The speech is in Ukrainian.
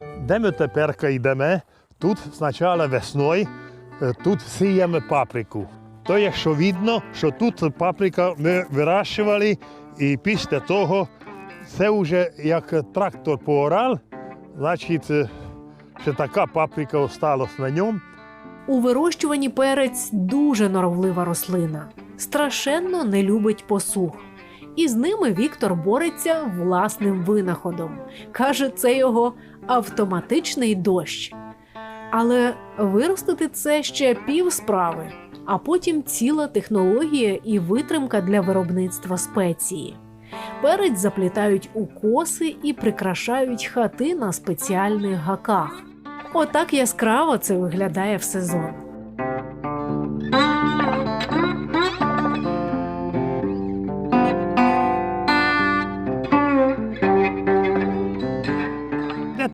Де ми тепер йдемо? Тут спочатку весною, тут сіємо паприку. То є, що видно, що тут паприка ми вирощували, і після того це вже як трактор поорав, значить, ще така паприка осталась на ньому. У вирощуванні перець дуже норовлива рослина, страшенно не любить посух. І з ними Віктор бореться власним винаходом. Каже, це його автоматичний дощ. Але виростити це ще пів справи, а потім ціла технологія і витримка для виробництва спеції. Перець заплітають у коси і прикрашають хати на спеціальних гаках. Отак яскраво це виглядає в сезон.